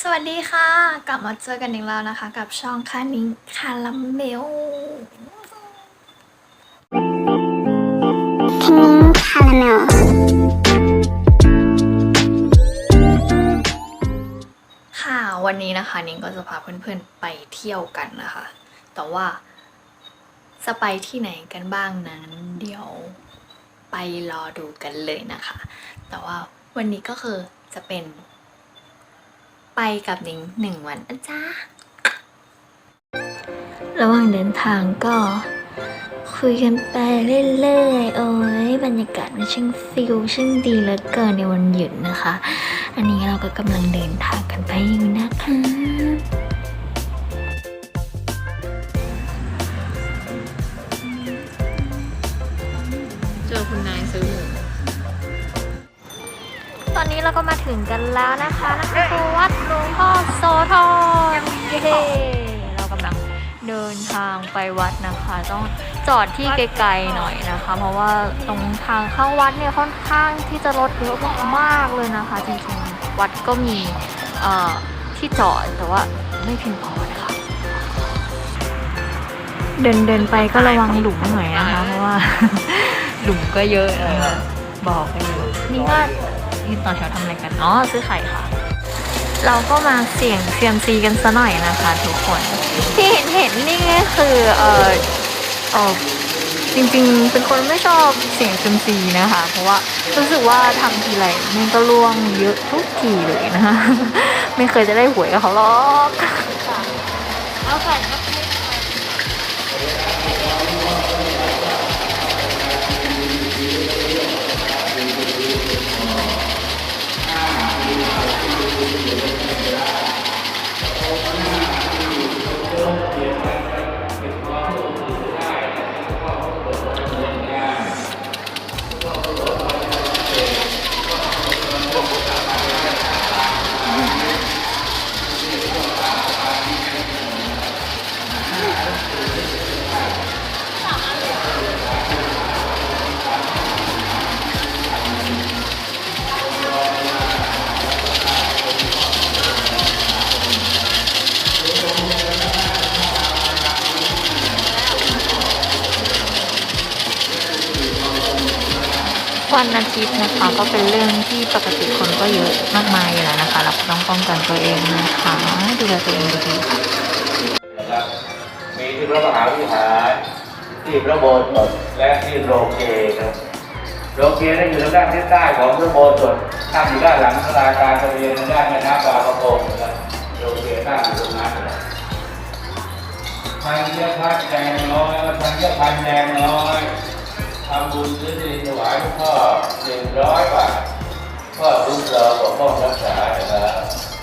สวัสดีค่ะ กลับมาเจอกันอีกแล้วนะคะ กับช่องคานิงคาราเมล Pink caramel. ค่ะวันนี้นะคะ นิ้งก็จะพาเพื่อนๆไปเที่ยวกันนะคะ แต่ว่าจะไปที่ไหนกันบ้างนั้น เดี๋ยวไปรอดูกันเลยนะคะ แต่ว่าวันนี้ก็คือจะเป็น ไปกับนิงหนึ่งวันนะจ๊ะระหว่างเดินทางก็คุยกันไปเรื่อยๆ โอ้ยบรรยากาศมันช่างฟิลช่างดีเหลือเกินในวันหยุดนะคะ อันนี้เราก็กำลังเดินทางกันไปอยู่นะคะ เราก็มาถึงกันแล้วนะคะนั่นก็คือวัดหลวงพ่อโสธรเย้เรากำลังเดินทางไปวัดนะคะ ต้องจอดที่ไกลๆหน่อยนะคะ เพราะว่าตรงทางเข้าวัดเนี่ยค่อนข้างที่จะรถเยอะมากเลยนะคะจริงๆวัดก็มีเอ่อที่จอดแต่ว่าไม่เพียงพอนะคะเดินเดินไปก็ระวังหลุมหน่อยนะคะเพราะว่าหลุมก็เยอะนะคะบอกกันอยู่นี่ก็ ยืนต่อแถวทำอะไรกัน อ๋อ ซื้อไข่ค่ะ เราก็มาเสี่ยงเซียมซีกันซะหน่อยนะคะทุกคน ที่เห็นเห็นนี่ก็คือเออเออจริงๆ เป็นคนไม่ชอบเสี่ยงเซียมซีนะคะ เพราะว่ารู้สึกว่าทำทีไรมันก็ล่วงเยอะทุกทีเลยนะคะ ไม่เคยจะได้หวยกับเขาหรอกเอาใส่ก็ วันอาทิตย์นะคะก็เป็นเรื่องที่ปกติคนก็เยอะมากมายอยู่แล้วนะคะเราต้องป้องกันตัวเองนะคะดูแลตัวเองดีๆค่ะนะครับมีที่พระมหาวิหารที่พระโบสถ์และที่โรงเกครับโรงเกนั้นอยู่ทางด้านทิศใต้ของพระโบสถ์ตั้งอยู่ด้านหลังสลาการประเรียนทางด้านแม่น้ำบางประกงนะครับโรเกตั้งอยู่ตรงนั้นพันเยอะพันแดงน้อยพันเยอะพันแดงน้อย ทำบุญซื้อดินถวายหลวงพ่อหนึ่งร้อยบาทพ่อรุ่งเรืองปกป้องรักษานะครับ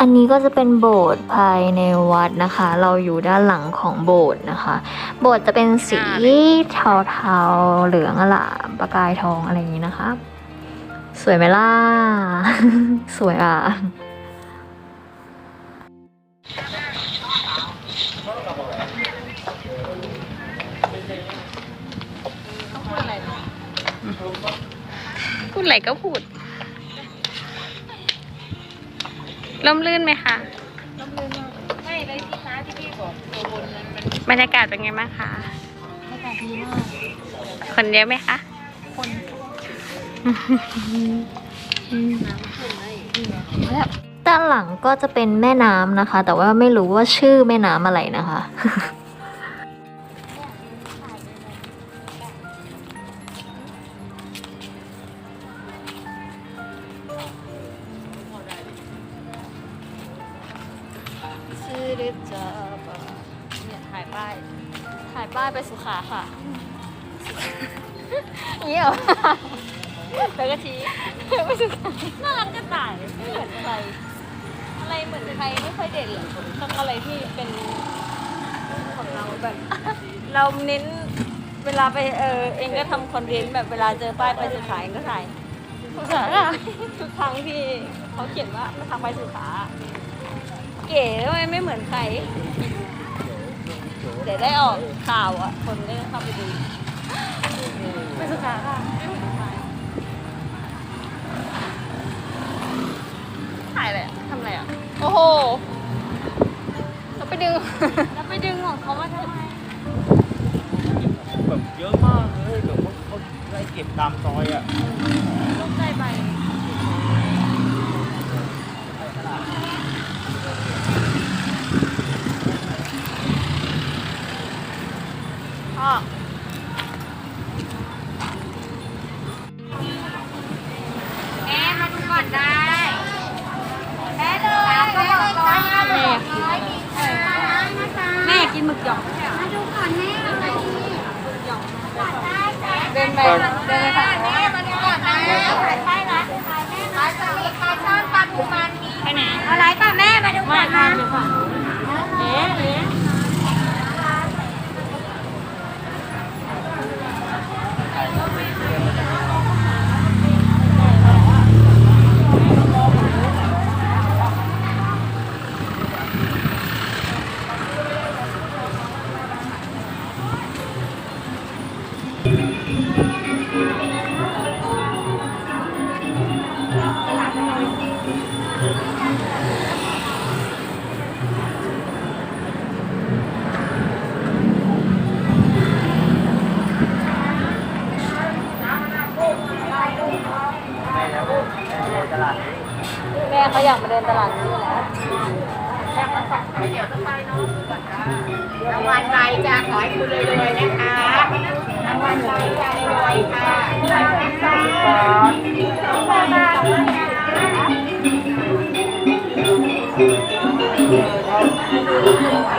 อันนี้ก็จะเป็นโบสถ์ภายในวัดนะคะ เราอยู่ด้านหลังของโบสถ์นะคะ โบสถ์จะเป็นสีเทาๆ เหลืองอลามประกายทองอะไรอย่างนี้นะคะ สวยไหมล่ะ สวยอะพูดอะไรก็พูด ล่มลื่นไหมคะล่มลื่นมากไม่เลยที่ค้าที่พี่บอกตัวบนนั้นมันบรรยากาศเป็นไงบ้างคะอากาศดีมากคนเยอะไหมคะด้านหลังก็จะเป็นแม่น้ำนะคะ แต่ว่าไม่รู้ว่าชื่อแม่น้ำอะไรนะคะ ถ่ายป้ายไปสุขาค่ะเงี้ยเหรอแล้วก็ชี้ไปสุขาน่ารักจะตายไม่เหมือนใครอะไรเหมือนใครไม่ค่อยเด่นหรอกต้องอะไรที่เป็นของเราแบบเราเน้นเวลาไปเออเองก็ทำคอนเทนต์แบบเวลาเจอป้ายไปสุขาเองก็ถ่ายสุขาอะทุกครั้งที่เขาเขียนว่าทางไปสุขาเก๋ด้วยไม่เหมือนใคร เดี๋ยวได้ออกข่าวอะ คนก็จะเข้าไปดูไปสุขาค่ะไม่เหมือนใครถ่ายอะไรอะทำอะไรอะ โอ้โหเราไปดึงเราไปดึงของเขามาทำไมแบบเยอะมากเลยแบบว่าเขาไล่เก็บตามซอยอะลูกใจใบ กินหมึกหยองมาดูก่อนแม่มาดีก่อนได้จ้าเดินไปเดินไปค่ะแม่มาดูก่อนนะถ่ายป้ายนะร้านสลิดปลาช่อนปลาทูมันมีไปไหนอะไรป่ะแม่มาดูก่มาอนทานะนเดี๋ยวค่ะเอ๊ะ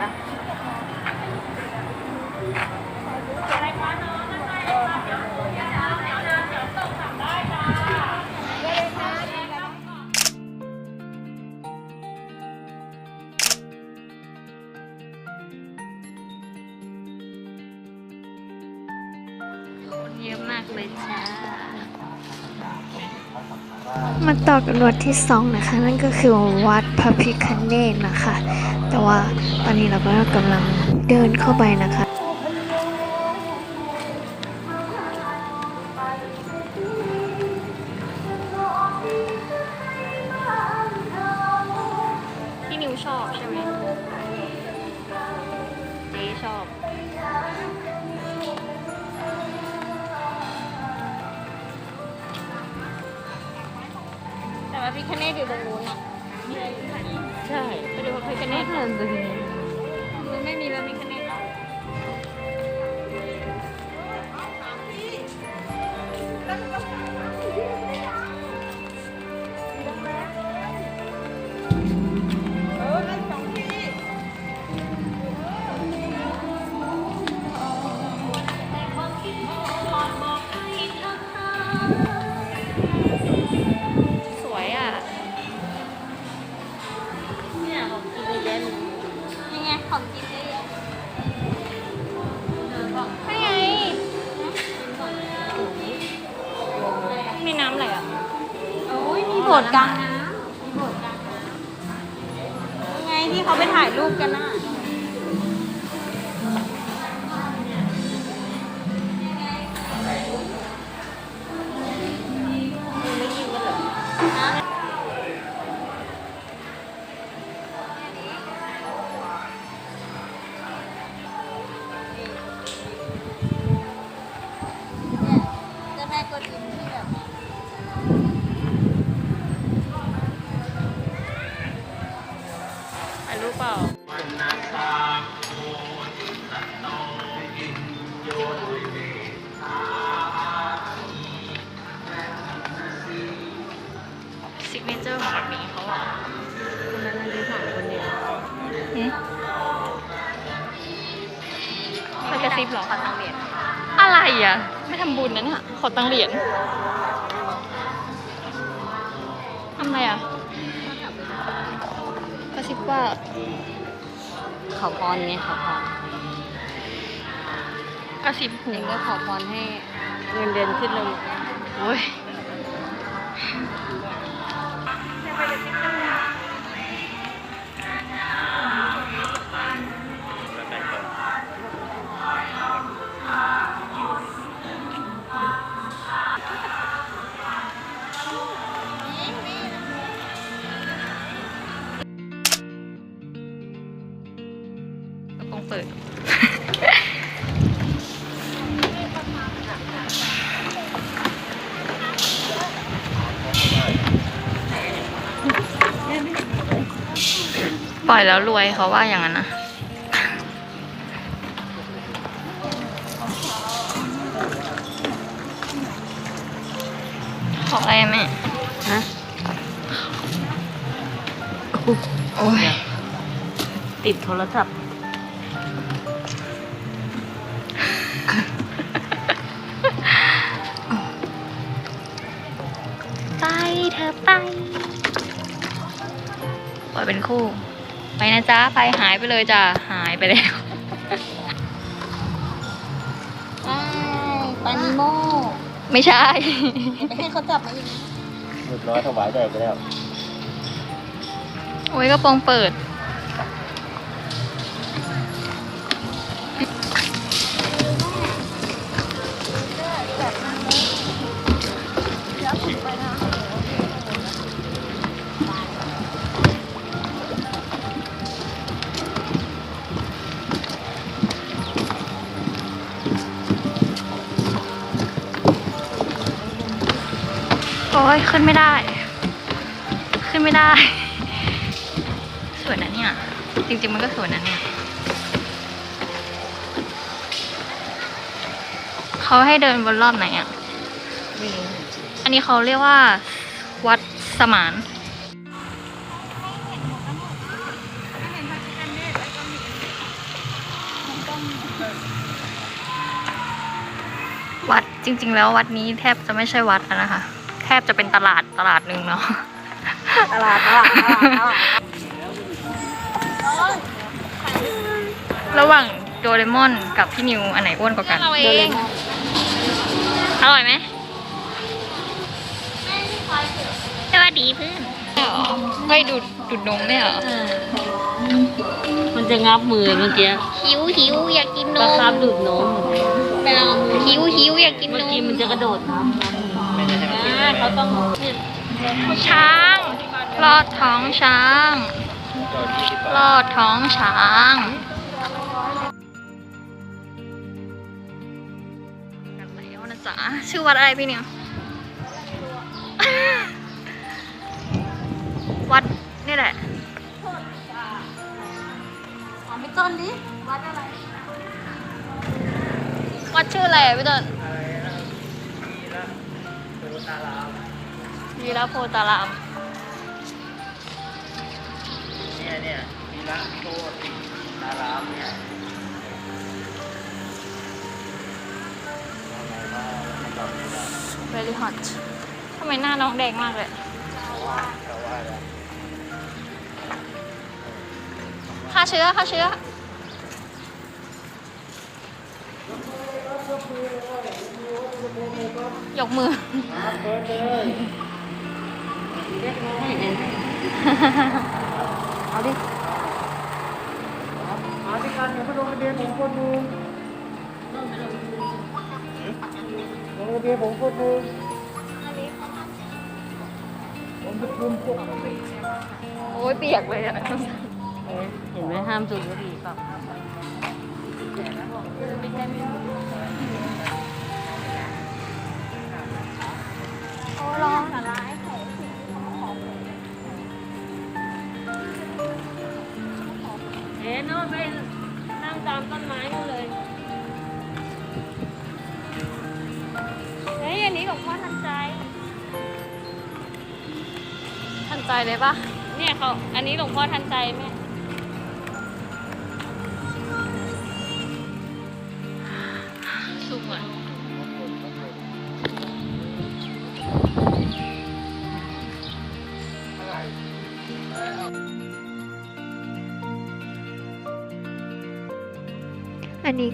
นเยอะมากเลยจ้า มาต่อกันวัดที่สองนะคะ นั่นก็คือวัดพระพิคเนตนะคะ แต่ว่าตอนนี้เราก็กำลังเดินเข้าไปนะคะ มีน้ำอะไรอะ โอ้ยมีโบสถ์กลางน้ำมีโบสถ์กลางน้ำยังไงที่เขาไปถ่ายรูปกันน่ะ อตังค์เหรียญทำอะไรอะกระซิบว่าขอพรไงขอพรกระซิบหูเองก็ขอพรให้เงินเดือนขึ้นเร็วโอ้ย อยแล้วรวยเขาว่าอย่างนั้นนะขออะไรอะแม่ฮะโอ้ยติดโทรศัพท์ ไปเธอไป ปล่อยเป็นคู่ ไปนะจ๊ะไปหายไปเลยจ้ะหายไปแล้วปานิโมไม่ใช่ ไปให้เขาจับมาอีกเรียบร้อยถวายแดกไปแล้ว โอ้ยกระโปรงเปิด อ้ยขึ้นไม่ได้ ขึ้นไม่ได้ สวยนะเนี่ย จริง ๆ มันก็สวยนะเนี่ยเขาให้เดินบนรอบไหนอะไม่รู้อันนี้เขาเรียกว่า วัดสมานวัดจริง ๆ แล้ววัดนี้แทบจะไม่ใช่วัดแล้วนะคะแทบจะเป็นตลาดตลาดหนึ่งเนาะตลาดตลาดตลาดตลาดระหว่างโดเรมอนกับพี่นิวอันไหนอ้วนกว่ากันเราเองอร่อยไหมสวัสดีเพื่อนไม่ดูดดูดนมไม่เหรอมันจะงับมือเมื่อกี้หิวหิวอยากกินนปลามคาบดูดนมไปเอามือหิวหิวอยากกินเมื่นอมกี้มันจะกระโดดน้ำ ไม่ได้ให้มันกินอ่าเขาต้องช้างลอดท้องช้างก็ยี่สิบบาทลอดท้องช้างกันแล้วนะจ๊ะชื่อวัดอะไรพี่นิววัดเนี่ยแหละแหละถามพี่ต้นดิวัดอะไรวัดชื่ออะไรอะพี่ต้น ตตารามวีระโพตาราม เนี่ยเนี่ยมีละโตติตารามเนี่ยอะไรบ้างมันแบบนี้ละ very hot ทำไมหน้าน้องแดงมากเลยแต่ว่าอะไรฆ่าเชื้อฆ่าเชื้อ ยกมือเปิดเลยเล็กน้อยเห็นเอาดิมาที่การเนี่ยมาลงทะเบียนผมคนหนึ่งลงทะเบียนผมคนหนึ่งผมเป็นกลุ่มพวกโอ้ยเปียกเลยอะเห็นไหมห้ามสูบบุหรี่เปล่า โอ้ร้อนเอ๊ะโน่นไปนั่งตามต้นไม้นู่นเลยเฮ้ยอันนี้หลวงพ่อทันใจทันใจเลยปะเนี่ยเขาอันนี้หลวงพ่อทันใจแม่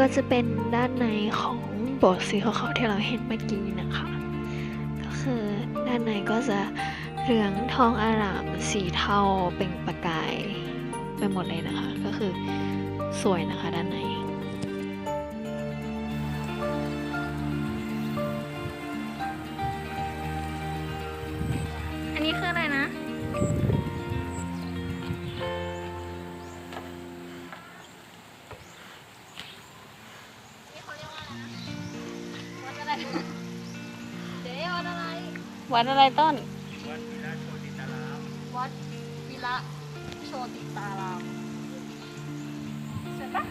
ก็จะเป็นด้านในของโบสถ์สีขาวๆที่เราเห็นเมื่อกี้นะคะ ก็คือด้านในก็จะเหลืองทองอารามสีเทาเปล่งประกายไปหมดเลยนะคะ ก็คือสวยนะคะด้านใน ดอะไรต้น วัดวิระโชติตาราม วัดวิระโชติตารามใช่ปะ